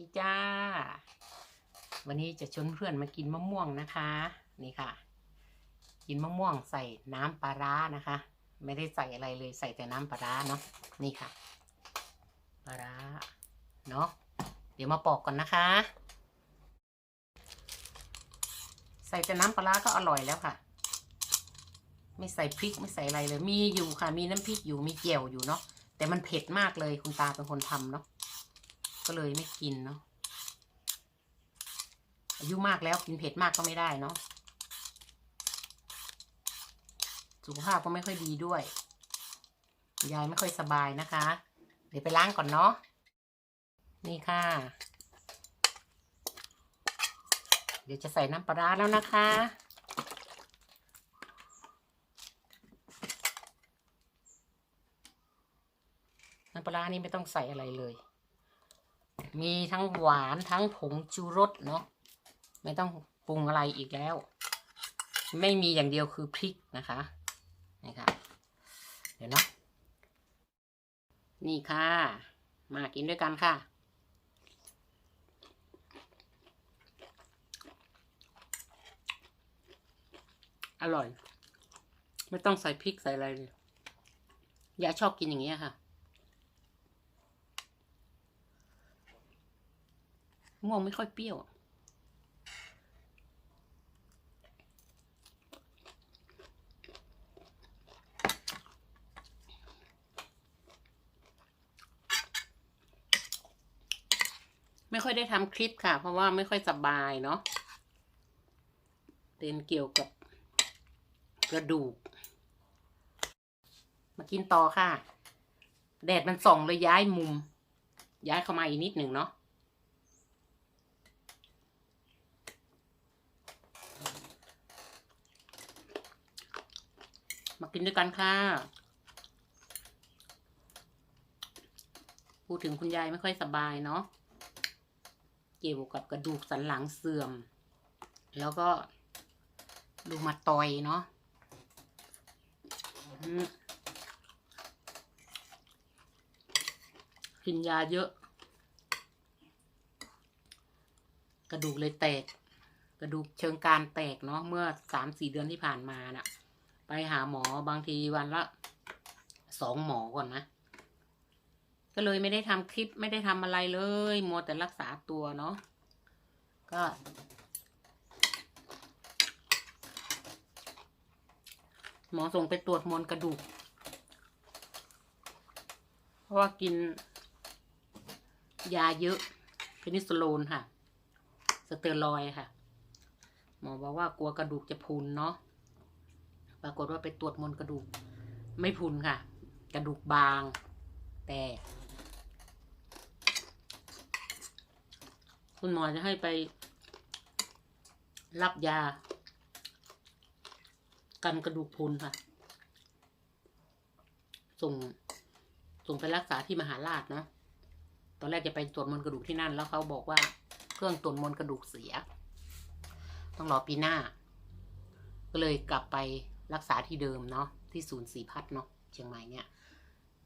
ดีจ้า วันนี้จะชวนเพื่อนมากินมะม่วงนะคะ นี่ค่ะ กินมะม่วงใส่น้ำปลาร้านะคะ ไม่ได้ใส่อะไรเลยใส่แต่น้ำปลาร้าเนาะนี่ค่ะปลาร้าเนาะเดี๋ยวมาปอกก่อนนะคะ ใส่แต่น้ำปลาร้าก็อร่อยแล้วค่ะ ไม่ใส่พริกไม่ใส่อะไรเลย มีอยู่ค่ะ มีน้ำพริกอยู่มีเจียวอยู่เนาะแต่มันเผ็ดมากเลยคุณตาเป็นคนทำเนาะ ก็เลยไม่กินเนาะอายุมากแล้วกินเผ็ดมากก็ไม่ได้เนาะสุขภาพก็ไม่ค่อยดีด้วย ยายไม่ค่อยสบายนะคะ เดี๋ยวไปล้างก่อนเนาะนี่ค่ะ เดี๋ยวจะใส่น้ำปลาแล้วนะคะ น้ำปลานี่ไม่ต้องใส่อะไรเลย มีทั้งหวานทั้งผงชูรสเนาะไม่ต้องปรุงอะไรอีกแล้ว ไม่มีอย่างเดียวคือพริกนะคะนี่ค่ะเดี๋ยวนะนี่ค่ะ มากินด้วยกันค่ะ อร่อย ไม่ต้องใส่พริกใส่อะไรเลยยายชอบกินอย่างนี้ยค่ะ ม่วงไม่ค่อยเปรี้ยว ไม่ค่อยได้ทำคลิปค่ะ เพราะว่าไม่ค่อยสบายเนาะเรียนเกี่ยวกับกระดูก มากินต่อค่ะ แดดมันส่องเลยย้ายมุม ย้ายเข้ามาอีกนิดหนึ่งเนาะ มากินด้วยกันค่ะ พูดถึงคุณยายไม่ค่อยสบายเนาะ เกี่ยวกับกระดูกสันหลังเสื่อม แล้วก็ดูมาตอยเนาะกินยาเยอะ กระดูกเลยแตก กระดูกเชิงกรานแตกเนาะเมื่อสามสี่เดือนที่ผ่านมาน่ะ ไปหาหมอบางทีวันละสองหมอก่อนนะ ก็เลยไม่ได้ทำคลิปไม่ได้ทำอะไรเลยมัวแต่รักษาตัวเนาะก็หมอส่งไปตรวจมวลกระดูก เพราะว่ากิน ยาเยอะเพนิซิลโลนค่ะ สเตียรอยค่ะ หมอบอกว่ากลัวกระดูกจะพรุนเนาะ ปรากฏว่าไปตรวจมวลกระดูก ไม่พุนค่ะ กระดูกบาง แต่คุณหมอจะให้ไปรับยา กันกระดูกพุนค่ะ ส่ง ส่งไปรักษาที่มหาราชเนาะตอนแรกจะไปตรวจมวลกระดูกที่นั่น แล้วเขาบอกว่าเครื่องตรวจมวลกระดูกเสีย ต้องรอปีหน้า ก็เลยกลับไป รักษาที่เดิมเนาะที่ศูนย์ศรีพัฒน์เนาะเชียงใหม่เนี่ย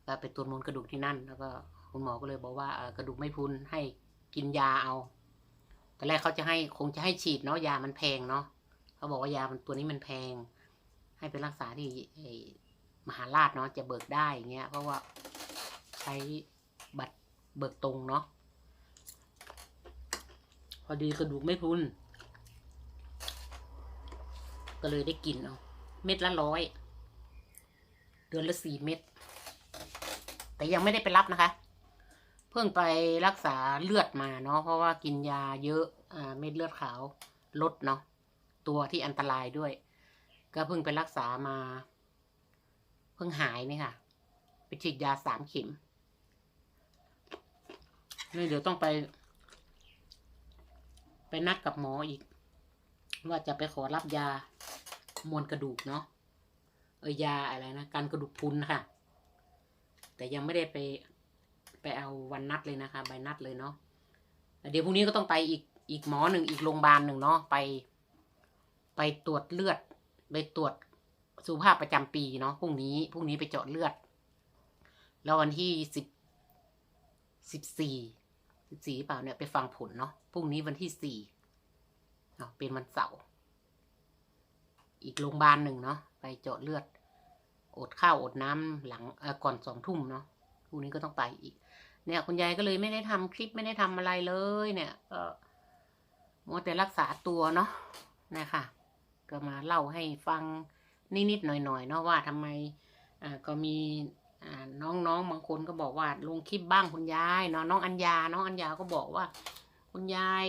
ก็ไปตรวจมวลกระดูกที่นั่น แล้วก็คุณหมอก็เลยบอกว่ากระดูกไม่พุนให้กินยาเอาตอนแรกเขาจะให้คงจะให้ฉีดเนาะยามันแพงเนาะเขาบอกว่ายามันตัวนี้มันแพง ให้ไปรักษาที่มหาราชเนาะจะเบิกได้อย่างเงี้ยเพราะว่าใช้บัตรเบิกตรงเนาะพอดีกระดูกไม่พุนก็เลยได้กินเอา เม็ดละร้อยเดือนละสี่เม็ดแต่ยังไม่ได้ไปรับนะคะ เพิ่งไปรักษาเลือดมาเนาะเพราะว่ากินยาเยอะอ่าเม็ดเลือดขาวลดเนาะตัวที่อันตรายด้วย ก็เพิ่งไปรักษามา เพิ่งหายนี่ค่ะ ไปฉีดยาสามเข็มนี่เดี๋ยวต้องไป ไปนัดกับหมออีก ว่าจะไปขอรับยา มวลกระดูกเนาะเออยาอะไรนะการกระดูกพุนค่ะ แต่ยังไม่ได้ไปไปเอาวันนัดเลยนะคะ ใบนัดเลยเนาะเดี๋ยวพรุ่งนี้ก็ต้องไปอีกอีกหมอหนึ่งอีกโรงพยาบาลหนึ่งเนาะไป ไปตรวจเลือด ไปตรวจสุขภาพประจำปีเนาะพรุ่งนี้พรุ่งนี้ไปเจาะเลือด แล้ววันที่สิบสิบสี่สิบสี่เปล่าเนี่ยไปฟังผลเนาะพรุ่งนี้วันที่สี่เป็นวันเสาร์ อีกโรงพยาบาลหนึ่งเนาะไปเจาะเลือด อดข้าวอดน้ำหลังก่อนสองทุ่มเนาะพรุ่งนี้ก็ต้องไปอีก เนี่ยคุณยายก็เลยไม่ได้ทำคลิปไม่ได้ทำอะไรเลย เนี่ยก็มัวแต่รักษาตัวเนาะนะคะก็มาเล่าให้ฟังนิดๆหน่อยๆเนาะว่าทำไมอ่าก็มีอ่าน้องๆบางคนก็บอกว่าลงคลิปบ้างคุณยายเนาะน้องอัญญาน้องอัญญาก็บอกว่า คุณยาย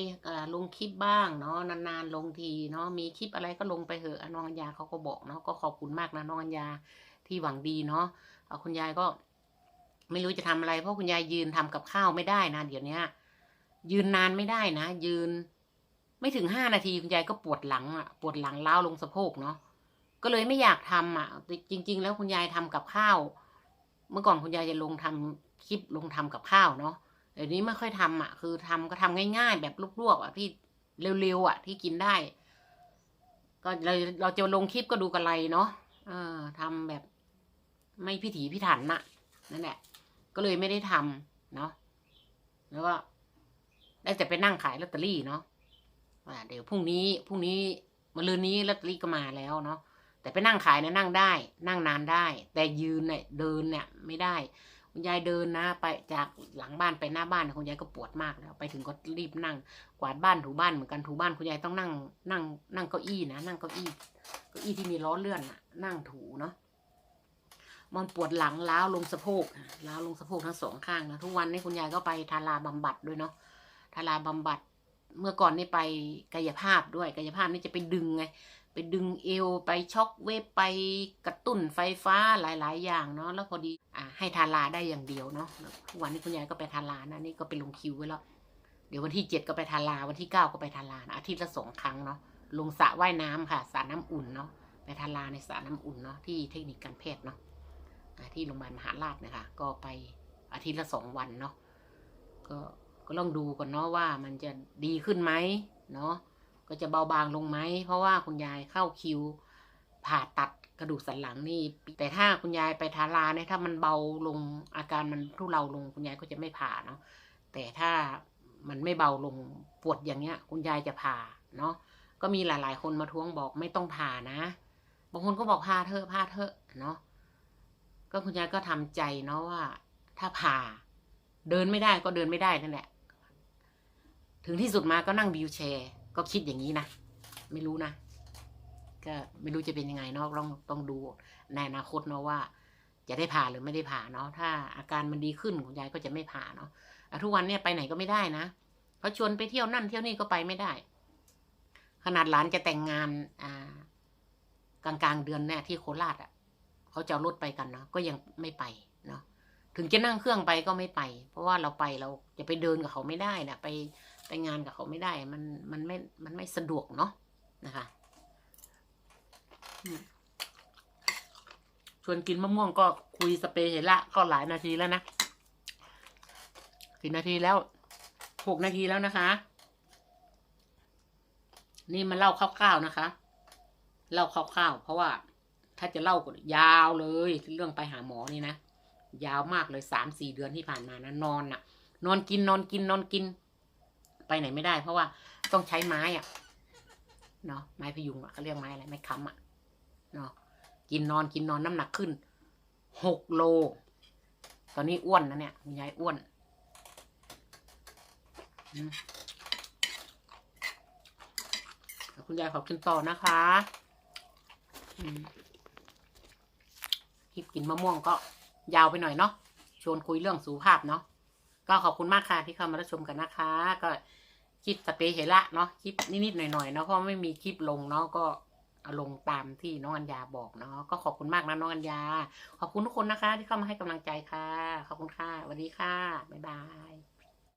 ลงคลิปบ้างเนาะนานๆลงทีเนาะมีคลิปอะไรก็ลงไปเถอะอน้องอัญญาเขาก็บอกเนาะก็ขอบคุณมากนะน้องอัญญาที่หวังดีเนาะคุณยายก็ไม่รู้จะทำอะไร เพราะคุณยายยืนทำกับข้าวไม่ได้นะเดี๋ยวเนี้ยยืนนานไม่ได้นะ ยืน ไม่ถึงห้านาทีคุณยายก็ปวดหลังอะปวดหลังเล้าลงสะโพกเนาะก็เลยไม่อยากทำอะ จริง ๆ แล้วคุณยายทำกับข้าว เมื่อก่อนคุณยายจะลงทำคลิปลงทำกับข้าวเนาะ เดี๋ยวนี้ไม่ค่อยทำอะ คือทำก็ทำง่ายๆ แบบลวกๆอะที่เร็วๆอะ ที่กินได้ ก็เราเราจะลงคลิปก็ดูกันไรเนาะเออทำแบบ ไม่พิถีพิถันน่ะ นั่นแหละ ก็เลยไม่ได้ทำเนาะแล้วก็ได้แต่ไปนั่งขายลอตเตอรี่เนาะอ่าเดี๋ยวพรุ่งนี้พรุ่งนี้มะรืนนี้ลอตเตอรี่ก็มาแล้วเนาะแต่ไปนั่งขายเนี่ยนั่งได้ นั่งนานได้ แต่ยืนเนี่ยเดินเนี่ยไม่ได้ คุณยายเดินนะไปจากหลังบ้านไปหน้าบ้านคุณยายก็ปวดมากแล้วไปถึงก็รีบนั่ง กวาดบ้านถูบ้านเหมือนกันถูบ้านคุณยายต้องนั่ง นั่ง นั่งเก้าอี้นะนั่งเก้าอี้เก้าอี้ที่มีล้อเลื่อนนะนั่งถูเนาะมันปวดหลังล้าวลงสะโพกล้าวลงสะโพกทั้งสองข้างนะทุกวันนี้คุณยายก็ไปทาราบำบัดด้วยเนาะทาราบำบัดเมื่อก่อนนี่ไปกายภาพด้วยกายภาพนี่จะไปดึงไง ไปดึงเอวไปช็อกเวฟไปกระตุ้นไฟฟ้าหลาย ๆ อย่างเนาะแล้วพอดีอ่าให้ทาราได้อย่างเดียวเนาะทุกวันนี้คุณยายก็ไปทารานะนี่ก็ไปลงคิวไว้แล้วเดี๋ยววันที่เจ็ดก็ไปทาราวันที่เก้าก็ไปทารานะอาทิตย์ละสองครั้งเนาะลงสระว่ายน้ำค่ะสระน้ำอุ่นเนาะไปทาราในสระน้ำอุ่นเนาะที่เทคนิคการแพทย์เนาะที่โรงพยาบาลมหาราชนะคะ ก็ไปอาทิตย์ละสองวันเนาะก็ก็ลองดูก่อนเนาะว่ามันจะดีขึ้นไหมเนาะ ก็จะเบาบางลงไหม เพราะว่าคุณยายเข้าคิว ผ่าตัดกระดูกสันหลังนี่ แต่ถ้าคุณยายไปทาราเนี่ยถ้ามันเบาลงอาการมันทุเลาลงคุณยายก็จะไม่ผ่าเนาะแต่ถ้ามันไม่เบาลงปวดอย่างเงี้ย คุณยายจะผ่าเนาะก็มีหลายๆ คนมาท้วงบอกไม่ต้องผ่านะบางคนก็บอกผ่าเถอะผ่าเถอะเนาะก็คุณยายก็ทำใจเนาะว่า ถ้าผ่า เดินไม่ได้ก็เดินไม่ได้นั่นแหละถึงที่สุดมาก็นั่งวิวแชร์ ก็คิดอย่างนี้นะ ไม่รู้นะ ก็ไม่รู้จะเป็นยังไงเนาะต้องต้องดูในอนาคตเนาะว่า จะได้ผ่าหรือไม่ได้ผ่าเนาะถ้าอาการมันดีขึ้นคุณยายก็จะไม่ผ่าเนาะทุกวันเนี่ยไปไหนก็ไม่ได้นะเขาชวนไปเที่ยวนั่นเที่ยวนี่ก็ไปไม่ได้ ขนาดหลานจะแต่งงานอ่ากลางกลางเดือนเนี่ยที่โคราชอะเขาจะรถไปกันเนาะก็ยังไม่ไปเนาะถึงจะนั่งเครื่องไปก็ไม่ไป เพราะว่าเราไปเราจะไปเดินกับเขาไม่ได้นะไป ไปงานกับเขาไม่ได้ มันมันไม่มันไม่สะดวกเนาะนะคะชวนกินมะม่วงก็คุยสเปรย์เห็นละก็หลายนาทีแล้วนะสี่นาทีแล้วหกนาทีแล้วนะคะ นี่มันเล่าคร่าวๆนะคะ เล่าคร่าวๆเพราะว่า ถ้าจะเล่ายาวเลย เรื่องไปหาหมอนี่นะยาวมากเลยสามสี่เดือนที่ผ่านมานะนอนน่ะ นอนกินนอนกินนอนกิน ไปไหนไม่ได้ เพราะว่าต้องใช้ไม้อะเนาะไม้พยุงอะเขาเรียกไม้อะไรไม้ค้ำอะเนาะกินนอนกินนอนน้ำหนักขึ้นหกโล ตอนนี้อ้วนนะเนี่ยคุณยายอ้วนคุณยายขอกินต่อนะคะคลิปกินมะม่วงก็ยาวไปหน่อยเนาะชวนคุยเรื่องสุขภาพเนาะก็ขอบคุณมากค่ะที่เข้ามารับชมกันนะคะ ก็ คลิปสเปเฮละเนาะคลิปนิดๆหน่อยๆเนาะเพราะไม่มีคลิปลงเนาะก็เอาลงตามที่น้องอัญญาบอกเนาะก็ขอบคุณมากนะน้องอัญญาขอบคุณทุกคนนะคะ ที่เข้ามาให้กำลังใจค่ะ ขอบคุณค่ะสวัสดีค่ะบ๊ายบาย